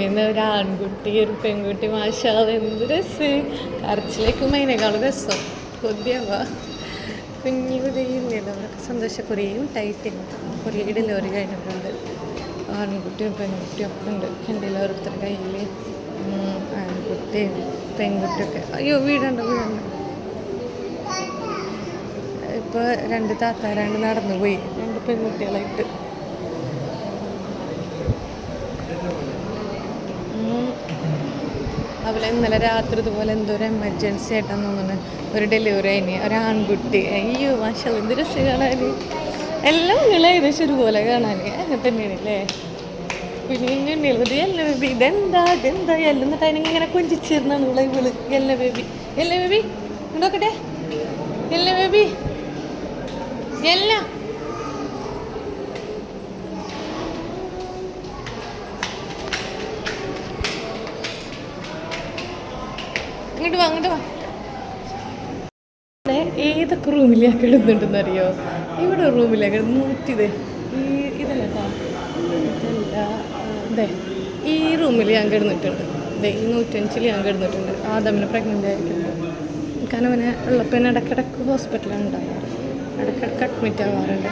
നിന്ന് ഒരു ആൺകുട്ടി ഒരു പെൺകുട്ടി മാഷാല എന്ത് രസം. കരച്ചിലേക്കും അതിനേക്കാളും രസം. കൊതിയാവാ കുഞ്ഞു കുതിയില്ലല്ലോ അവർക്ക് സന്തോഷക്കുറിയും ടൈറ്റിൽ കുറേ ഡെലിവറി കഴിഞ്ഞിട്ടുണ്ട്. ആൺകുട്ടിയും പെൺകുട്ടിയും ഒക്കെ ഉണ്ട്. എന്റെ ഓരോരുത്തരുടെ കയ്യിൽ ആൺകുട്ടിയും പെൺകുട്ടിയൊക്കെ അയ്യോ വീടുണ്ട് വീടുണ്ട്. ഇപ്പോൾ രണ്ട് താത്താരാണ് നടന്നു പോയി രണ്ട് പെൺകുട്ടികളായിട്ട്. അതുപോലെ ഇന്നലെ രാത്രി ഇതുപോലെ എന്തോ ഒരു എമർജൻസി ആയിട്ടാന്ന് തോന്നുന്നു. ഒരു ഡെലിവറി അതിന് ഒരാൺകുട്ടി അയ്യോ മാഷല്ല എന്ത് രസം കാണാൻ എല്ലാം നിങ്ങൾ ഏകദേശം ഒരുപോലെ കാണാൻ അങ്ങനെ തന്നെയാണ് അല്ലേ കുഞ്ഞുണ്ണിയുള്ളത് എല്ല ബേബി ഇതെന്താ? ഇതെന്താ? എല്ലാം എന്നിട്ട് അതിനിങ്ങനെ കൊഞ്ചിച്ചിരുന്നാണ് ഇവളെ ഇവൾ. എല്ല ബേബി എല്ല ബേബി നോക്കട്ടെ. എല്ല ബേബി എല്ല. ഏതൊക്കെ റൂമിലാണ് കിടന്നിട്ടുണ്ടെന്ന് അറിയോ ഇവിടെ റൂമിലേക്ക് നൂറ്റിത് ഈ ഇതല്ല ദേ ഈ റൂമിൽ ഞാൻ കിടന്നിട്ടുണ്ട്. അതെ ഈ നൂറ്റഞ്ചിൽ ഞാൻ കിടന്നിട്ടുണ്ട്. ആദമിന് പ്രഗ്നന്റ് ആയിരിക്കുന്നത് കാരണം അവനെ ഉള്ളപ്പോൾ തന്നെ ഇടയ്ക്കിടയ്ക്ക് ഹോസ്പിറ്റലാണ് ഉണ്ടാവാറ് ഇടയ്ക്കിടയ്ക്ക് അഡ്മിറ്റ് ആവാറുണ്ട്.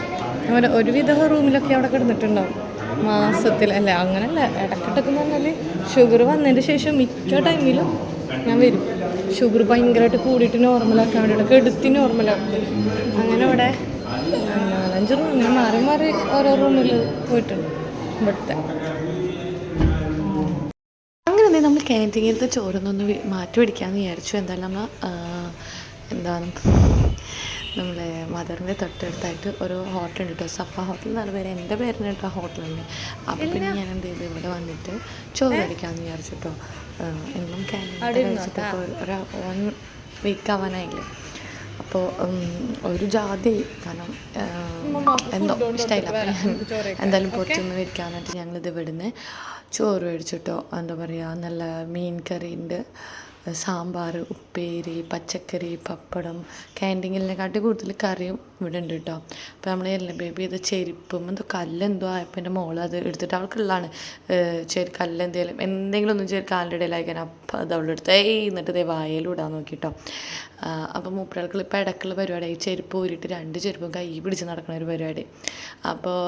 അവനെ ഒരുവിധ റൂമിലൊക്കെ അവിടെ കിടന്നിട്ടുണ്ടാവും. മാസത്തിൽ അല്ല അങ്ങനല്ല. ഇടയ്ക്കിടയ്ക്ക് എന്ന് പറഞ്ഞാൽ ഷുഗർ വന്നതിന് ശേഷം മിക്ക ടൈമിലും ഞാൻ വരും. ഷുഗർ ഭയങ്കരമായിട്ട് കൂടിയിട്ട് നോർമലാക്കാൻ വേണ്ടിയിട്ട് എടുത്ത് നോർമലാക്കും അങ്ങനെ ഇവിടെ നാലഞ്ച് റൂം ഇങ്ങനെ മാറി മാറി ഓരോ റൂമിൽ പോയിട്ടുണ്ട് ഇവിടുത്തെ. അങ്ങനെ നമ്മൾ ക്യാന്റീനിലത്തെ ചോറൊന്നൊന്ന് മാറ്റി പിടിക്കാമെന്ന് വിചാരിച്ചു. എന്തായാലും നമ്മൾ എന്താണ് നമ്മളെ മദറിന്റെ തൊട്ടടുത്തായിട്ട് ഒരു ഹോട്ടൽ ഉണ്ട് കേട്ടോ. സഫ ഹോട്ടൽ എന്നാണ് പേര്. എന്റെ പേരിന് കേട്ടോ ഹോട്ടലുണ്ട് അപ്പോൾ പിന്നെ ഞാൻ എന്ത് ചെയ്തു? ഇവിടെ വന്നിട്ട് ചോറ് കഴിക്കാമെന്ന് വിചാരിച്ചു കേട്ടോ. എന്നും ക്യാന്റീൻ കഴിച്ചിട്ട് ഒരു വൺ വീക്ക് ആവാനായില്ലേ? അപ്പോൾ ഒരു ജാതി. കാരണം എന്തോ ഇഷ്ടമായില്ല അപ്പം ഞാൻ എന്തായാലും പുറത്തുനിന്ന് മേടിക്കാമെന്നിട്ട് ഞങ്ങളിത് ഇവിടുന്ന് ചോറ് മേടിച്ചിട്ടോ എന്താ പറയുക നല്ല മീൻ കറി ഉണ്ട് സാമ്പാർ ഉപ്പേരി പച്ചക്കറി പപ്പടം ക്യാന്റീനിലെക്കാട്ടി കൂടുതൽ കറിയും ഇവിടെ ഉണ്ട് കേട്ടോ അപ്പോൾ നമ്മൾ എല്ലാം ബേബി ഇത് ചെരുപ്പും എന്തോ കല്ലെന്തോ ആയപ്പോൾ എന്റെ മോൾ അത് എടുത്തിട്ട് അവൾക്കുള്ളതാണ്. ചെറു കല്ലെന്തേലും എന്തെങ്കിലും ഒന്നും ചെറു കാലിന്റെ ഇടയിലായിരിക്കാൻ അപ്പം അത് അവളെടുത്ത് ഏയ് എന്നിട്ട് ഇതേ വായയിലൂടാൻ നോക്കിട്ടോ അപ്പോൾ മൂപ്പരാൾക്ക് ഇപ്പോൾ ഇടയ്ക്കുള്ള പരിപാടിയായി ചെരുപ്പ് ഊരിയിട്ട് രണ്ട് ചെരുപ്പും കൈ പിടിച്ച് നടക്കുന്ന ഒരു പരിപാടി. അപ്പോൾ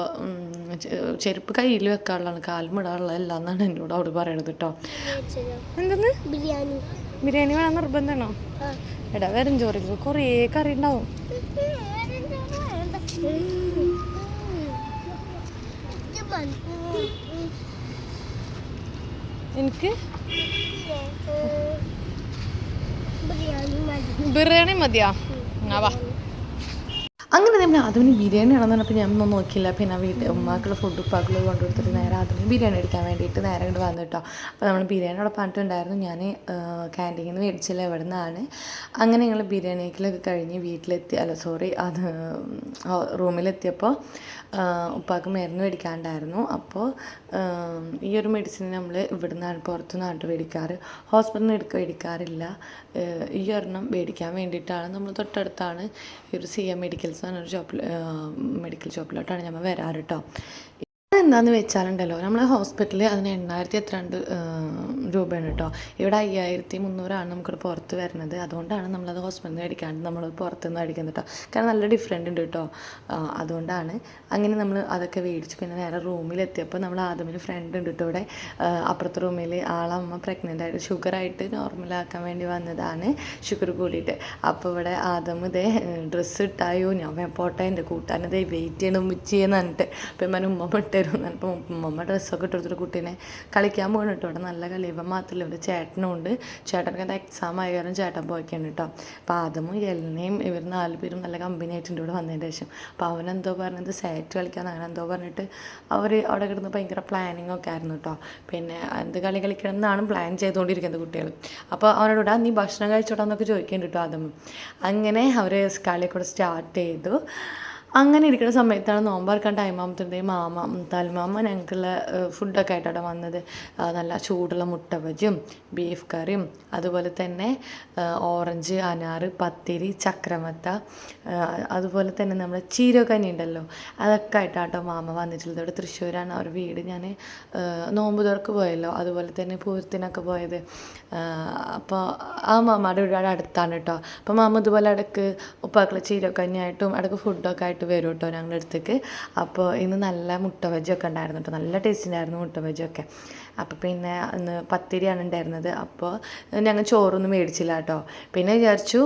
ചെരുപ്പ് കയ്യിൽ വെക്കാനുള്ളതാണ്. കാലും ഇടാനുള്ളതല്ല എന്നാണ് എന്നോട് അവിടെ പറയണത് കേട്ടോ ബിരിയാണി. ബിരിയാണി വേണം നിർബന്ധമാണോ എടാ വെറും ചോറിൽ കുറേ കറി ഉണ്ടാവും. എനിക്ക്? ബിരിയാണി മതിയാ. എന്നാ വാ. അങ്ങനെ നമ്മൾ ആദ്യം ബിരിയാണി ആണെന്ന് പറഞ്ഞപ്പോൾ ഞാൻ ഒന്നും നോക്കിയില്ല. പിന്നെ വീട്ടിൽ ഉമ്മാക്കുള്ള ഫുഡ് ഉപ്പാക്കുള്ള കൊണ്ടുകൊടുത്തിട്ട് നേരെ ആദ്യം ബിരിയാണി എടുക്കാൻ വേണ്ടിയിട്ട് നേരെ ഇങ്ങോട്ട് കേട്ടോ അപ്പോൾ നമ്മൾ ബിരിയാണി അവിടെ പറഞ്ഞിട്ടുണ്ടായിരുന്നു. ഞാൻ ക്യാന്റീനിൽ നിന്ന് മേടിച്ചില്ല എവിടെ നിന്നാണ് അങ്ങനെ ഞങ്ങൾ ബിരിയാണിക്കൊക്കെ കഴിഞ്ഞ് വീട്ടിലെത്തി അല്ല സോറി അത് റൂമിലെത്തിയപ്പോൾ ഉപ്പാക്ക് മരുന്ന് മേടിക്കാണ്ടായിരുന്നു. അപ്പോൾ ഈ ഒരു മെഡിസിൻ നമ്മൾ ഇവിടെ നിന്നാണ് പുറത്തു നിന്നാണ് മേടിക്കാറ്. ഹോസ്പിറ്റലിൽ നിന്ന് എടുക്ക മേടിക്കാറില്ല ഈ ഒരെണ്ണം മേടിക്കാൻ വേണ്ടിയിട്ടാണ്. നമ്മൾ തൊട്ടടുത്താണ് ഈ ഒരു സി എം മെഡിക്കൽസ് എന്നൊരു ഷോപ്പിൽ മെഡിക്കൽ ഷോപ്പിലോട്ടാണ് നമ്മൾ വരാറ് കേട്ടോ അതെന്താന്ന് വെച്ചാലുണ്ടല്ലോ നമ്മൾ ഹോസ്പിറ്റലിൽ അതിന് എണ്ണായിരത്തി എത്രണ്ട് രൂപയാണ് കേട്ടോ ഇവിടെ അയ്യായിരത്തി മുന്നൂറാണ് നമുക്കിവിടെ പുറത്ത് വരുന്നത്. അതുകൊണ്ടാണ് നമ്മളത് ഹോസ്പിറ്റലിൽ നിന്ന് മേടിക്കാണ്ട് നമ്മൾ പുറത്തുനിന്ന് മേടിക്കുന്നത് കേട്ടോ കാരണം നല്ല ഡിഫറെന്റ് ഉണ്ട് കേട്ടോ അതുകൊണ്ടാണ് അങ്ങനെ നമ്മൾ അതൊക്കെ മേടിച്ച് പിന്നെ നേരെ റൂമിലെത്തിയപ്പോൾ നമ്മൾ ആദ്യമൊരു ഫ്രണ്ട് ഉണ്ട് കേട്ടോ ഇവിടെ. അപ്പുറത്തെ റൂമിൽ ആളമ്മ പ്രഗ്നന്റ് ആയിട്ട് ഷുഗറായിട്ട് നോർമലാക്കാൻ വേണ്ടി വന്നതാണ് ഷുഗർ കൂടിയിട്ട്. അപ്പോൾ ഇവിടെ ആദ്യം ഇതേ ഡ്രസ്സ് ഇട്ടായോ? ഞാൻ പോട്ടെ എന്റെ കൂട്ടാനതേ വെയിറ്റ് ചെയ്യണം ഉമ്മച്ചിയെന്ന് പറഞ്ഞിട്ട്. അപ്പം ഞാൻ ഉമ്മ ഇട്ടുതരും എന്നിട്ട് ഉമ്മമ്മ ഡ്രസ്സൊക്കെ ഇട്ടെടുത്തൊരു കുട്ടീനെ കളിക്കാൻ പോകണം കേട്ടോ. അവിടെ നല്ല കളി. ഇപ്പം മാത്രമല്ല ഇവിടെ ചേട്ടനും ഉണ്ട്. ചേട്ടനൊക്കെ എന്താ എക്സാം ആയ കാരണം ചേട്ടൻ പോയിക്കാണ് കേട്ടോ. അപ്പോൾ ആദമും എലിനെയും ഇവർ നാല് പേരും നല്ല കമ്പനി ആയിട്ടുണ്ട് ഇവിടെ വന്നതിന് ശേഷം. അപ്പോൾ അവനെന്തോ പറഞ്ഞത് സാറ്റ് കളിക്കാൻ അങ്ങനെ എന്തോ പറഞ്ഞിട്ട് അവർ അവിടെ കിടന്ന് ഭയങ്കര പ്ലാനിങ് ഒക്കെ ആയിരുന്നു കേട്ടോ. പിന്നെ എന്ത് കളി കളിക്കണം എന്നാണ് പ്ലാൻ ചെയ്തുകൊണ്ടിരിക്കുന്നത് കുട്ടികൾ. അപ്പോൾ അവനോട് നീ ഭക്ഷണം കഴിച്ചോട്ടാന്നൊക്കെ ചോദിക്കേണ്ടി കേട്ടോ ആദം അങ്ങനെ അവർ കളിയൊക്കെ സ്റ്റാർട്ട് ചെയ്തു. അങ്ങനെ ഇരിക്കുന്ന സമയത്താണ് നോമ്പറക്കാൻ ടൈം ആകുമ്പോഴത്തേ മാമ ഉം, തൽമാമ ഞങ്ങൾക്കുള്ള ഫുഡൊക്കെ ആയിട്ടാണ് വന്നത്. നല്ല ചൂടുള്ള മുട്ട ബജിയും ബീഫ് കറിയും അതുപോലെ തന്നെ ഓറഞ്ച് അനാറ് പത്തിരി ചക്രമത്ത അതുപോലെ തന്നെ നമ്മുടെ ചീരക്കഞ്ഞി ഉണ്ടല്ലോ അതൊക്കെ ആയിട്ടാട്ടോ മാമ വന്നിട്ടുള്ളത്. ഇവിടെ തൃശ്ശൂരാണ് അവർ വീട്. ഞാൻ നോമ്പ് തുറക്ക് പോയല്ലോ അതുപോലെ തന്നെ പൂരത്തിനൊക്കെ പോയത്. അപ്പോൾ ആ മാമയുടെ ഒരുപാട് അടുത്താണ് കേട്ടോ. അപ്പോൾ മാമ ഇതുപോലെ ഇടയ്ക്ക് ഉപ്പാക്കള ചീരക്കഞ്ഞായിട്ടും ഇടയ്ക്ക് ഫുഡൊക്കെ ആയിട്ട് വരും കേട്ടോ ഞങ്ങളുടെ അടുത്തേക്ക്. അപ്പോൾ ഇന്ന് നല്ല മുട്ട ബജ്ജൊക്കെ ഉണ്ടായിരുന്നു കേട്ടോ. നല്ല ടേസ്റ്റ് ഉണ്ടായിരുന്നു മുട്ട ബജ്ജൊക്കെ അപ്പോൾ പിന്നെ ഇന്ന് പത്തിരിയാണ് ഉണ്ടായിരുന്നത്. അപ്പോൾ ഞങ്ങൾ ചോറൊന്നും മേടിച്ചില്ല കേട്ടോ. പിന്നെ വിചാരിച്ചു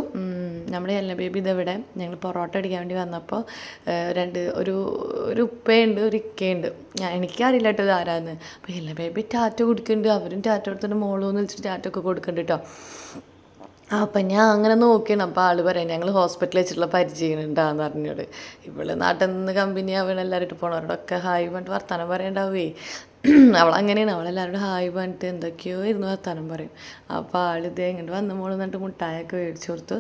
നമ്മുടെ എല്ല ബേബി ഇതെവിടെ ഞങ്ങൾ പൊറോട്ട അടിക്കാൻ വേണ്ടി വന്നപ്പോൾ രണ്ട് ഒരു ഒരു ഉപ്പയുണ്ട് ഒരു ഇക്കയുണ്ട്. ഞാൻ എനിക്കറിയില്ല കേട്ടോ ഇതാരാന്ന് അപ്പോൾ എല്ല ബേബി ടാറ്റ കൊടുക്കുന്നുണ്ട്. അവരും ടാറ്റ കൊടുത്തിട്ട് മോളൂന്ന് വിളിച്ചിട്ട് ടാറ്റ ഒക്കെ കൊടുക്കുന്നുണ്ട് കേട്ടോ. അപ്പം ഞാൻ അങ്ങനെ നോക്കിയാണ്. അപ്പോൾ ആൾ പറയാം ഞങ്ങൾ ഹോസ്പിറ്റലിൽ വെച്ചിട്ടുള്ള പരിചയമുണ്ടാന്ന് പറഞ്ഞോട് ഇവൾ നാട്ടിൽ നിന്ന് കമ്പനി അവൻ എല്ലാവരും പോണവരോടൊക്കെ ഹായ് പറഞ്ഞിട്ട് വർത്തമാനം പറയണ്ടാവേ. അവൾ അങ്ങനെയാണ് അവളെല്ലാവരോടും ഹായ് പറഞ്ഞിട്ട് എന്തൊക്കെയോ ഇരുന്ന് വർത്താനം പറയും. അപ്പോൾ ആൾ ഇതേ ഇങ്ങോട്ട് വന്ന മോൾ എന്നിട്ട് മുട്ടായൊക്കെ മേടിച്ചു കൊടുത്തു.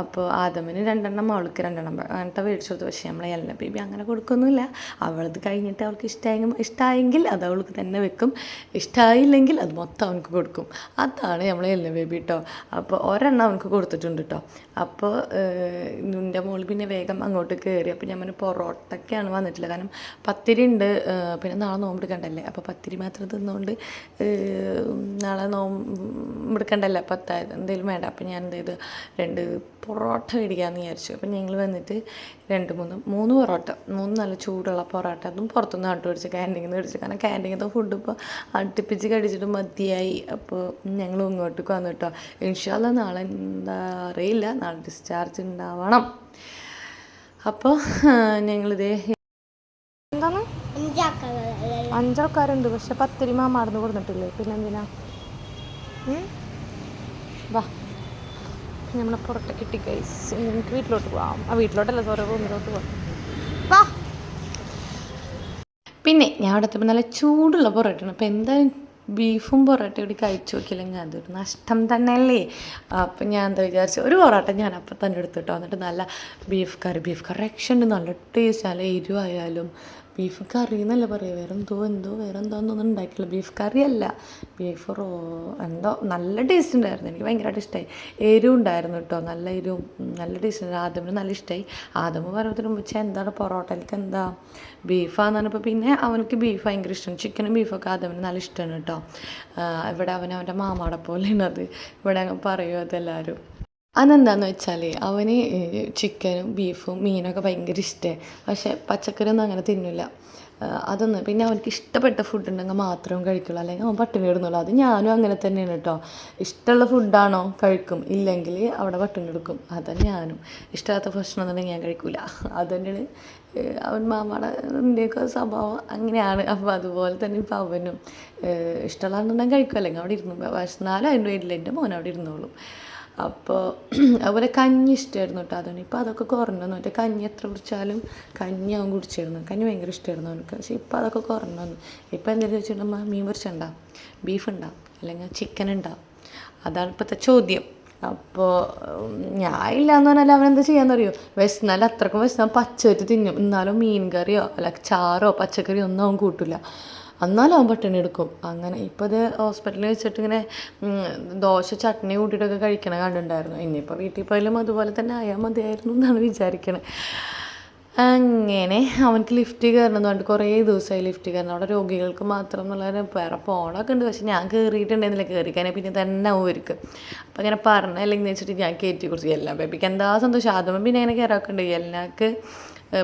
അപ്പോൾ ആദമിന് രണ്ടെണ്ണം അവൾക്ക് രണ്ടെണ്ണം അങ്ങനത്തെ മേടിച്ചു കൊടുത്തു. പക്ഷേ നമ്മളെ എല്ലാ ബേബി അങ്ങനെ കൊടുക്കൊന്നുമില്ല. അവളത് കഴിഞ്ഞിട്ട് അവൾക്ക് ഇഷ്ടമായെങ്കിൽ ഇഷ്ടമായെങ്കിൽ അത് അവൾക്ക് തന്നെ വെക്കും. ഇഷ്ടമായില്ലെങ്കിൽ അത് മൊത്തം അവനക്ക് കൊടുക്കും. അതാണ് നമ്മളെ എല്ലാ ബേബി കേട്ടോ അപ്പോൾ ഒരെണ്ണം അവനക്ക് കൊടുത്തിട്ടുണ്ട് കേട്ടോ അപ്പോൾ നിന്റെ മോൾ പിന്നെ വേഗം അങ്ങോട്ട് കയറി അപ്പോൾ ഞാൻ പൊറോട്ടയ്ക്കാണ് വന്നിട്ടില്ല കാരണം പത്തിരി ഉണ്ട് പിന്നെ നാളെ നോമ്പെടുക്കണ്ടല്ലേ അപ്പോൾ പത്തിരി മാത്രം തിന്നുകൊണ്ട് നാളെ നാളെ നോമ്പെടുക്കണ്ടല്ലേ പത്തായത് എന്തെങ്കിലും വേണ്ട. അപ്പം ഞാൻ എന്ത് ചെയ്തു? രണ്ട് പൊറോട്ട മേടിക്കാമെന്ന് വിചാരിച്ചു. അപ്പം ഞങ്ങൾ വന്നിട്ട് രണ്ട് മൂന്ന് മൂന്ന് പൊറോട്ട മൂന്ന് നല്ല ചൂടുള്ള പൊറോട്ട അതും പുറത്തുനിന്ന് ആട്ട് മേടിച്ചു ക്യാന്റീനിൽ നിന്ന് മേടിച്ചു. കാരണം ക്യാന്റീനത്തെ ഫുഡ് ഇപ്പോൾ അടുപ്പിച്ച് കടിച്ചിട്ട് മതിയായി. അപ്പോൾ ഞങ്ങൾ ഇങ്ങോട്ടേക്ക് വന്നു കേട്ടോ ഇൻഷാല്ല നാളെ എന്താ അറിയില്ല. നാളെ ഡിസ്ചാർജ് ഉണ്ടാവണം. അപ്പോൾ ഞങ്ങളിതേ അഞ്ചാൾക്കാരുണ്ട്. പക്ഷെ പത്തിരി മാമാർന്ന് കൊടുത്തിട്ടില്ലേ പിന്നെ എന്തിനാ വാ. നമ്മളെ പുറത്ത് കിട്ടി കൈസ് എനിക്ക് വീട്ടിലോട്ട് പോവാം. ആ വീട്ടിലോട്ടല്ല സോറി റൂമിലോട്ട് പോവാം. വാ. പിന്നെ ഞാൻ അവിടെ എത്തുമ്പോൾ നല്ല ചൂടുള്ള പൊറോട്ടയാണ്. അപ്പോൾ എന്തായാലും ബീഫും പൊറോട്ടയും കൂടി കഴിച്ചു നോക്കിയില്ലെങ്കിൽ അതൊരു നഷ്ടം തന്നെയല്ലേ? അപ്പം ഞാൻ എന്താ വിചാരിച്ചു ഒരു പൊറോട്ട ഞാൻ അപ്പം തന്നെ എടുത്തിട്ടോ എന്നിട്ട് നല്ല ബീഫ് കറി ബീഫ് കറി. ഉണ്ട് നല്ല ടേസ്റ്റ് നല്ല എരിവായാലും ബീഫ് കറി എന്നല്ല പറയുക വേറെ എന്തോ എന്തോ വേറെ എന്തോ ഒന്നും ഉണ്ടാക്കില്ല ബീഫ് കറി അല്ല ബീഫ് റോ എന്തോ നല്ല ടേസ്റ്റ് ഉണ്ടായിരുന്നു. എനിക്ക് ഭയങ്കരമായിട്ട് ഇഷ്ടമായി എരിവ് ഉണ്ടായിരുന്നു കേട്ടോ നല്ല എരിവും നല്ല ടേസ്റ്റ് ഉണ്ടായിരുന്നു ആദമിന് നല്ല ഇഷ്ടമായി ആദമ് പറയുന്നതിന് മുമ്പ് എന്താണ്? പൊറോട്ടയിലേക്ക് എന്താ? ബീഫാന്ന് പറഞ്ഞപ്പോൾ പിന്നെ അവനക്ക് ബീഫ് ഭയങ്കര ഇഷ്ടമാണ് ചിക്കനും ബീഫൊക്കെ ആദമിന് നല്ല ഇഷ്ടമാണ് കേട്ടോ ഇവിടെ അവൻ അവന്റെ മാമാടെ പോലെയാണ് അത്. ഇവിടെ അങ്ങ് പറയും അതെല്ലാവരും അതെന്താന്ന് വെച്ചാൽ അവന് ചിക്കനും ബീഫും മീനൊക്കെ ഭയങ്കര ഇഷ്ടമാണ് പക്ഷേ പച്ചക്കറി ഒന്നും അങ്ങനെ തിന്നില്ല അതൊന്നും പിന്നെ അവനക്ക് ഇഷ്ടപ്പെട്ട ഫുഡ് ഉണ്ടെങ്കിൽ മാത്രം കഴിക്കുള്ളൂ. അല്ലെങ്കിൽ അവൻ പട്ടിണി ഇടുന്നുള്ളൂ അത് ഞാനും അങ്ങനെ തന്നെയാണ് കേട്ടോ. ഇഷ്ടമുള്ള ഫുഡാണോ കഴിക്കും. ഇല്ലെങ്കിൽ അവിടെ പട്ടിണി എടുക്കും അതാണ് ഞാനും. ഇഷ്ടമില്ലാത്ത ഭക്ഷണം എന്നുണ്ടെങ്കിൽ ഞാൻ കഴിക്കില്ല അത് തന്നെയാണ് അവൻ മാമാടെ എന്റെയൊക്കെ സ്വഭാവം അങ്ങനെയാണ്. അപ്പോൾ അതുപോലെ തന്നെ ഇപ്പോൾ അവനും. ഇഷ്ടമുള്ളതെന്നുണ്ടെങ്കിൽ കഴിക്കും. അല്ലെങ്കിൽ അവിടെ ഇരുന്നു ഭക്ഷണാലും അതിന്റെ വീട്ടിൽ എന്റെ മോൻ അവിടെ ഇരുന്നോളും. അപ്പോൾ അതുപോലെ കഞ്ഞി ഇഷ്ടമായിരുന്നു കേട്ടോ അതുകൊണ്ട് ഇപ്പോൾ അതൊക്കെ കുറഞ്ഞു മറ്റേ കഞ്ഞി എത്ര കുടിച്ചാലും കഞ്ഞി അവൻ കുടിച്ചിരുന്നു. കഞ്ഞി ഭയങ്കര ഇഷ്ടമായിരുന്നു അവനക്ക് പക്ഷേ ഇപ്പോൾ അതൊക്കെ കുറഞ്ഞു വന്നു ഇപ്പോൾ എന്തെങ്കിലും ചോദിച്ചിട്ടുണ്ടെങ്കിൽ മീൻ പൊരിച്ചുണ്ടാവും ബീഫ് ഉണ്ടാവും അല്ലെങ്കിൽ ചിക്കൻ ഉണ്ടാവും അതാണ് ഇപ്പോഴത്തെ ചോദ്യം. അപ്പോൾ ഞാൻ ഇല്ലയെന്ന് പറഞ്ഞാൽ അവൻ എന്താ ചെയ്യാന്ന് അറിയോ വിശന്നാൽ അത്രക്കും വിശന്നാൽ പച്ചവറ്റ് തിന്നും. എന്നാലും മീൻ കറിയോ അല്ല ചാറോ പച്ചക്കറിയോ ഒന്നും അവൻ കൂട്ടില്ല എന്നാലും അവൻ പട്ടിണി എടുക്കും. അങ്ങനെ ഇപ്പോൾ ഇത് ഹോസ്പിറ്റലിൽ വെച്ചിട്ട് ഇങ്ങനെ ദോശ ചട്നി കൂട്ടിയിട്ടൊക്കെ കഴിക്കണ കണ്ടിട്ടുണ്ടായിരുന്നു ഇനിയിപ്പോൾ വീട്ടിൽ പോയാലും അതുപോലെ തന്നെ ആയാൽ മതിയായിരുന്നു എന്നാണ് വിചാരിക്കണത് അങ്ങനെ അവനക്ക് ലിഫ്റ്റ് കയറണം എന്ന് കുറേ ദിവസമായി ലിഫ്റ്റ് കയറണം. അവിടെ രോഗികൾക്ക് മാത്രം എന്നുള്ള വേറെ പോണൊക്കെ ഉണ്ട്. പക്ഷെ ഞാൻ കയറിയിട്ടുണ്ടായിരുന്നില്ല കയറിക്കാനെ പിന്നെ തന്നെ അവർക്ക് അപ്പം ഇങ്ങനെ പറഞ്ഞ അല്ലെങ്കിൽ വെച്ചിട്ട് ഞാൻ കയറ്റി കുറിച്ച്. എല്ലാം ബേബിക്ക് എന്താ സന്തോഷം. ആദ്യം പിന്നെ ഇങ്ങനെ കയറാക്കുന്നുണ്ട് എല്ലാക്ക്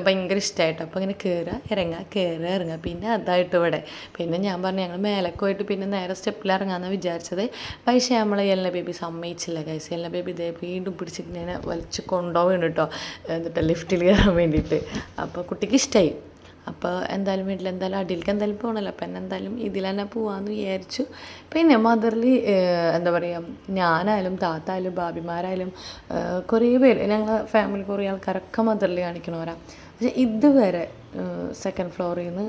ഭയങ്കര ഇഷ്ടമായിട്ട് അപ്പോൾ ഇങ്ങനെ കയറുക ഇറങ്ങുക കയറുക ഇറങ്ങുക പിന്നെ അതായിട്ട് ഇവിടെ. പിന്നെ ഞാൻ പറഞ്ഞു ഞങ്ങൾ മേലൊക്കെ പോയിട്ട് പിന്നെ നേരെ സ്റ്റെപ്പിൽ ഇറങ്ങാമെന്നാണ് വിചാരിച്ചത്. പക്ഷേ നമ്മൾ എല്ലാ ബേബി സമ്മതിച്ചില്ല കൈസ് എല്ലാ ബേബി ഇതേ വീണ്ടും പിടിച്ചിട്ട് ഇങ്ങനെ വലിച്ച് കൊണ്ടുപോകുന്നു കേട്ടോ എന്നിട്ട് ലിഫ്റ്റിൽ കയറാൻ വേണ്ടിയിട്ട്. അപ്പോൾ കുട്ടിക്ക് ഇഷ്ടമായി അപ്പോൾ എന്തായാലും വീട്ടിൽ എന്തായാലും അടിയിലേക്ക് എന്തായാലും പോകണമല്ലോ അപ്പം എന്നെ എന്തായാലും ഇതിൽ തന്നെ പോവാന്ന് വിചാരിച്ചു. പിന്നെ മദർലി എന്താ പറയുക ഞാനായാലും താത്തായാലും ഭാബിമാരായാലും കുറേ പേര് ഞങ്ങളെ ഫാമിലി കുറേ ആൾക്കാരൊക്കെ മദർലി കാണിക്കണവരാ. പക്ഷെ ഇതുവരെ സെക്കൻഡ് ഫ്ലോറിൽ നിന്ന്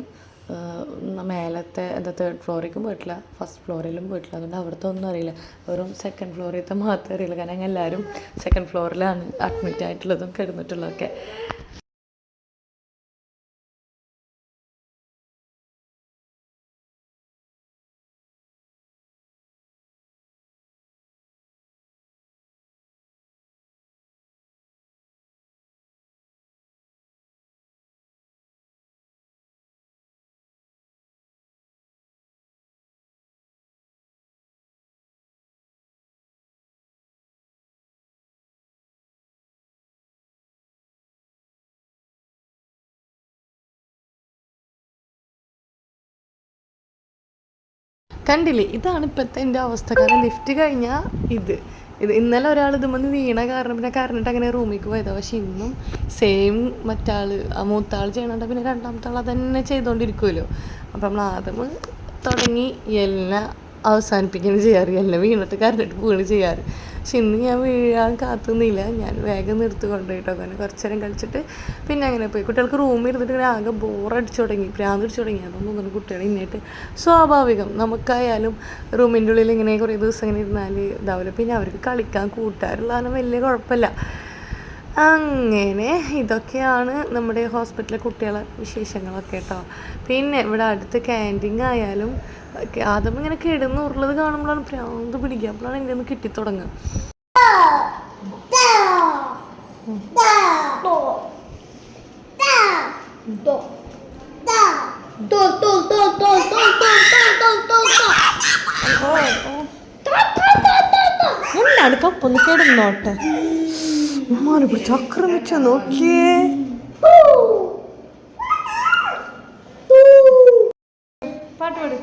മേലത്തെ എന്താ തേർഡ് ഫ്ലോറിലേക്കും പോയിട്ടില്ല. ഫസ്റ്റ് ഫ്ലോറിലും പോയിട്ടില്ല. അതുകൊണ്ട് അവിടുത്തെ ഒന്നും അറിയില്ല. വെറും സെക്കൻഡ് ഫ്ലോറിലത്തെ മാത്രമേ അറിയില്ല കാരണം ഞങ്ങൾ എല്ലാവരും സെക്കൻഡ് ഫ്ലോറിലാണ് അഡ്മിറ്റ് ആയിട്ടുള്ളതും കിടന്നിട്ടുള്ളതൊക്കെ. കണ്ടില്ലേ? ഇതാണ് ഇപ്പോഴത്തെ എന്റെ അവസ്ഥ. കാരണം ലിഫ്റ്റ് കഴിഞ്ഞാൽ ഇത്. ഇത് ഇന്നലെ ഒരാൾ ഇതുമെന്ന് വീണ കാരണം പിന്നെ കരഞ്ഞിട്ട് അങ്ങനെ റൂമിലേക്ക് പോയതാണ് പക്ഷെ ഇന്നും സെയിം മറ്റാൾ മൂത്താൾ ചെയ്യണോണ്ട്. പിന്നെ രണ്ടാമത്തെ ആൾ അതന്നെ ചെയ്തുകൊണ്ടിരിക്കുമല്ലോ അപ്പം നമ്മൾ ആദ്യം തുടങ്ങി എല്ലാം അവസാനിപ്പിക്കുകയാണ് ചെയ്യാറ്. എല്ലാം വീണിട്ട് കരഞ്ഞിട്ട് പോവുകയാണ് ചെയ്യാറ്. പക്ഷെ ഇന്ന് ഞാൻ വീഴാൻ കാത്തുന്നില്ല. ഞാൻ വേഗം നിർത്തി കൊണ്ടുപോയിട്ടോ അങ്ങനെ കുറച്ച് നേരം കളിച്ചിട്ട് പിന്നെ അങ്ങനെ പോയി. കുട്ടികൾക്ക് റൂമിൽ ഇരുന്നിട്ട് ഇങ്ങനെ ആകെ ബോറടിച്ചു തുടങ്ങി. പ്രാന്ത് അടിച്ചു തുടങ്ങി. അതൊന്നും തോന്നുന്നു കുട്ടികൾ ഇന്നിട്ട് സ്വാഭാവികം. നമുക്കായാലും റൂമിന്റെ ഉള്ളിൽ ഇങ്ങനെ കുറേ ദിവസം ഇങ്ങനെ ഇരുന്നാൽ ഇതാവില്ല. പിന്നെ അവർക്ക് കളിക്കാൻ കൂട്ടാറുള്ളതാണ് വലിയ കുഴപ്പമില്ല. അങ്ങനെ ഇതൊക്കെയാണ് നമ്മുടെ ഹോസ്പിറ്റലിലെ കുട്ടികളെ വിശേഷങ്ങളൊക്കെ കേട്ടോ. പിന്നെ ഇവിടെ അടുത്ത് ക്യാന്റീൻ ആയാലും ആദ്യം ഇങ്ങനെ കിടന്ന് ഉരുളത് കാണുമ്പോഴാണ് പ്രാന്ത് പിടിക്കുക. അപ്പോഴാണ് എന്റെ ഒന്ന് കിട്ടിത്തുടങ്ങുക എന്താണ് കപ്പൊന്ന് കിടന്നോട്ടെ ഉമ്മാനെ പിടിച്ച് ആക്രമിച്ച നോക്കിയേ. പാട്ട് പാട്.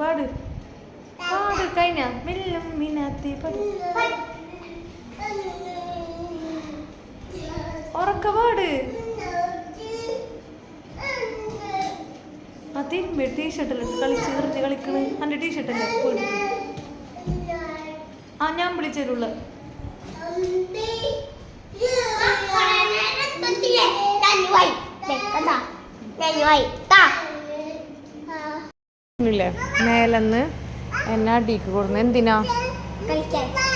പാട്. പാട് കഴിഞ്ഞ. മെല്ലും മിനാത്തി പാട്. ഉറക്ക പാട്. ആ തിരുമ്പി ടീഷർട്ടല്ലേ കളിച്ച് വെറുതെ കളിക്കണ്. എന്റെ ടീഷർട്ടല്ലേ ആ ഞാൻ വിളിച്ചേരുള്ള. മേലന്ന് മേലെന്ന് ഡീക്ക് അടിക്ക് കൊടുന്നു. എന്തിനാ?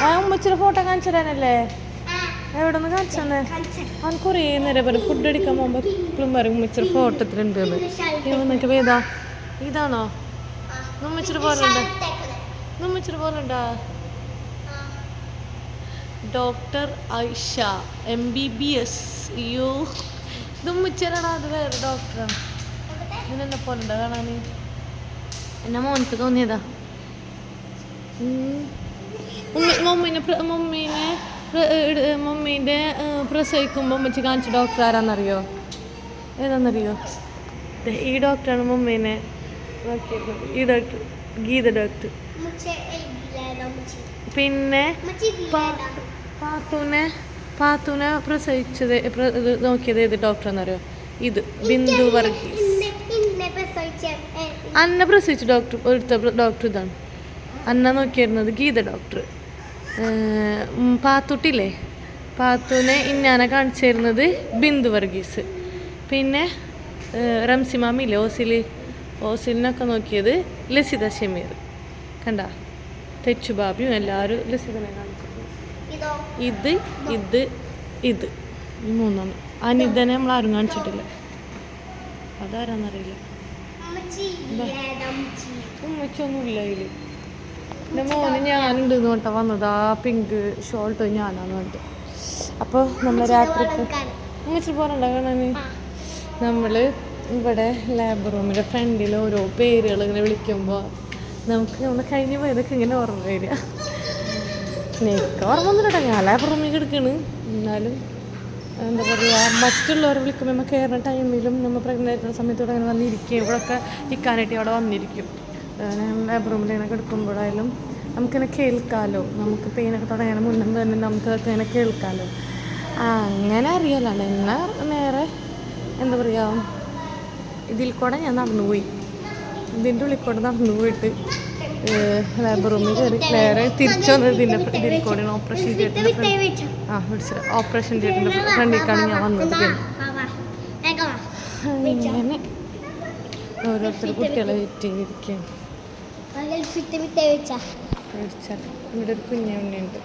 ആ ഉമ്മച്ചിയുടെ ഫോട്ടോ കാണിച്ചു തരാനല്ലേ? എവിടെ നിന്ന് കാണിച്ചെന്ന്? അവൻ കുറേ നേരം പറയും ഫുഡ് അടിക്കാൻ പോകുമ്പോൾ എപ്പോഴും പറയും ഉമ്മച്ചിയുടെ ഫോട്ടത്തിലുണ്ട് എന്ന്. നിനക്ക് ഏതാ? ഇതാണോ? ഉമ്മച്ചിയുടെ പോലുണ്ട് ഉമ്മച്ചിയുടെ പോലുണ്ടാ doctor Aisha M B B S അയ്യോ ഇത് ഉമ്മച്ചിടാണ് അത് വേറെ ഡോക്ടറാണ് ഇതിനെന്നെ പോലുണ്ടോ കാണാൻ എന്നെ മോനക്ക് തോന്നിയതാ. മമ്മീനെ മമ്മീനെ മമ്മീന്റെ പ്രസവിക്കുമ്പോൾ ഉമ്മച്ചി കാണിച്ച ഡോക്ടർ ആരാന്നറിയോ? ഏതാണെന്നറിയോ ദേ ഈ ഡോക്ടറാണ് മമ്മീനെ ഈ ഡോക്ടർ ഗീത ഡോക്ടർ. പിന്നെ പാത്തുനെ പാത്തുനെ പ്രസവിച്ചത് നോക്കിയത് ഏത് ഡോക്ടർ എന്നറിയോ ഇത് ബിന്ദു വർഗീസ്. അന്ന പ്രസവിച്ച ഡോക്ടർ ഒരുത്ത ഡോക്ടർ ഇതാണ്. അന്ന നോക്കിയിരുന്നത് ഗീത ഡോക്ടർ. പാത്തുട്ടില്ലേ? പാത്തുനെ ഇന്നാനെ കാണിച്ചിരുന്നത് ബിന്ദു വർഗീസ്. പിന്നെ റംസി മാമില്ലേ ഓസിൽ ഓസിലിനൊക്കെ നോക്കിയത് ലസിത ഷമീർ. കണ്ട? തെച്ചു ബാബിയും എല്ലാവരും ലസിതനെ കാണിച്ചിരുന്നു ഇത് ഇത് ഇത്. ഈ മൂന്നെണ്ണം. അനിതനെ നമ്മൾ ആരും കാണിച്ചിട്ടില്ല. അതാരാന്നറിയില്ല. ഉമ്മച്ചൊന്നുമില്ല അതിൽ. എന്റെ മോന് ഞാനുണ്ട് എന്ന് പറഞ്ഞാൽ വന്നത്. ആ പിങ്ക് ഷോൾട്ട് ഞാനാന്ന് പറഞ്ഞിട്ട്. അപ്പോൾ നമ്മൾ രാത്രി ഉമ്മച്ചു പോരണ്ട കാണാന്? നമ്മൾ ഇവിടെ ലാബ് റൂമിന്റെ ഫ്രണ്ടിൽ ഓരോ പേരുകൾ ഇങ്ങനെ വിളിക്കുമ്പോൾ നമുക്ക് നമ്മൾ കഴിഞ്ഞ് പോയതൊക്കെ ഇങ്ങനെ ഓർമ്മ വരിക. എനിക്ക് ഓർമ്മ ഞാൻ ലാബ് കിടക്കണ് എന്നാലും എന്താ പറയുക മറ്റുള്ളവരെ വിളിക്കുമ്പോൾ നമ്മൾ കയറുന്ന ടൈമിലും നമ്മൾ പ്രഗ്നന്റ് ആയിട്ടുള്ള സമയത്തോടെ അങ്ങനെ വന്നിരിക്കും. ഇവിടെയൊക്കെ ഇരിക്കാനായിട്ട് അവിടെ വന്നിരിക്കും. ലാബ് റൂമിൽ ഇങ്ങനെ കിടക്കുമ്പോഴായാലും നമുക്കിങ്ങനെ കേൾക്കാമല്ലോ നമുക്ക് പെയിനൊക്കെ തുടങ്ങാൻ മുന്നേ തന്നെ നമുക്കതൊക്കെ ഇങ്ങനെ കേൾക്കാമല്ലോ അങ്ങനെ അറിയാലാണ് എന്നാൽ നേരെ എന്താ പറയുക ഇതിൽ കൂടെ ഞാൻ നടന്നു പോയി ഇതിന്റെ ഉള്ളിൽ കൂടെ നടന്നു പോയിട്ട് ലാബ് റൂമിൽ കയറി നേരെ തിരിച്ചു വന്നത് ഇതിന്റെ ഇതിൽ കൂടെയാണ് ഓപ്പറേഷൻ തിയേറ്ററിന്റെ ആ വിളിച്ചത്. ഓപ്പറേഷൻ തിയേറ്ററിന്റെ ഫ്രണ്ടിലേക്കാണ് ഞാൻ വന്നത്. ഇങ്ങനെ ഓരോരുത്തർ കുട്ടികളെ വെയിറ്റ് ചെയ്തിരിക്കുകയാണ്. ഇവിടെ ഒരു കുഞ്ഞുണ്ണിയുണ്ട്